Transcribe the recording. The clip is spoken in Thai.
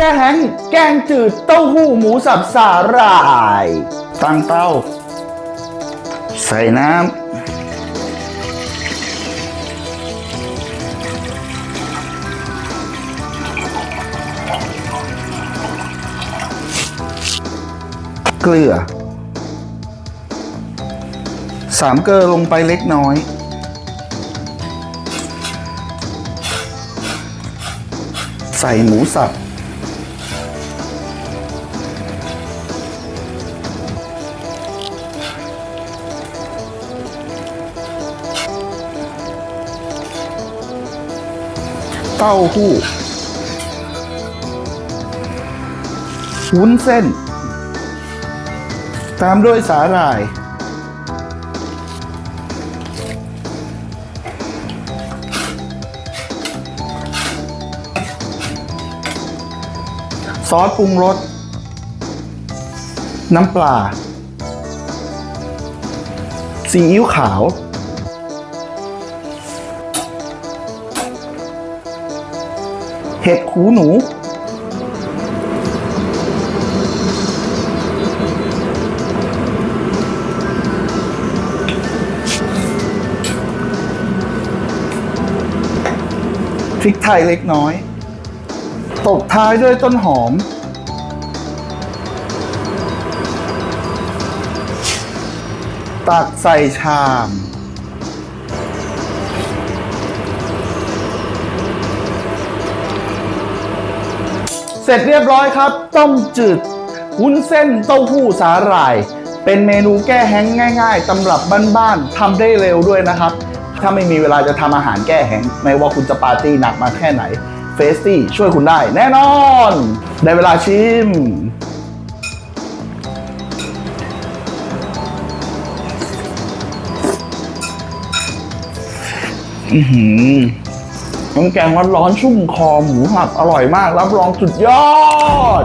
แกแห้งแกงจืดเต้าหู้หมูสับสาหร่าย ตั้งเต้า ใส่น้ำ เกลือ สามเกลือลงไปเล็กน้อยใส่หมูสับ เต้าหู้วุ้นเส้น ตามด้วยสาหร่าย ซอสปรุงรส น้ำปลาซีอิ๊วขาว เห็ดหูหนู พริกไทยเล็กน้อย ตบท้ายด้วยต้นหอม ตักใส่ชาม เสร็จเรียบร้อยครับ ต้มจืดวุ้นเส้นเต้าหู้สาหร่าย เป็นเมนูแก้แห้งง่าย ๆตำรับบ้านๆทำได้เร็วด้วยนะครับ ถ้าไม่มีเวลาจะทำอาหารแก้แห้งไม่ว่าคุณจะปาร์ตี้หนักมาแค่ไหนเฟสตี้ช่วยคุณได้แน่นอน ได้เวลาชิม อือหือ น้ำแกงร้อนๆชุ่มคอหมูหักอร่อยมาก รับรองสุดยอด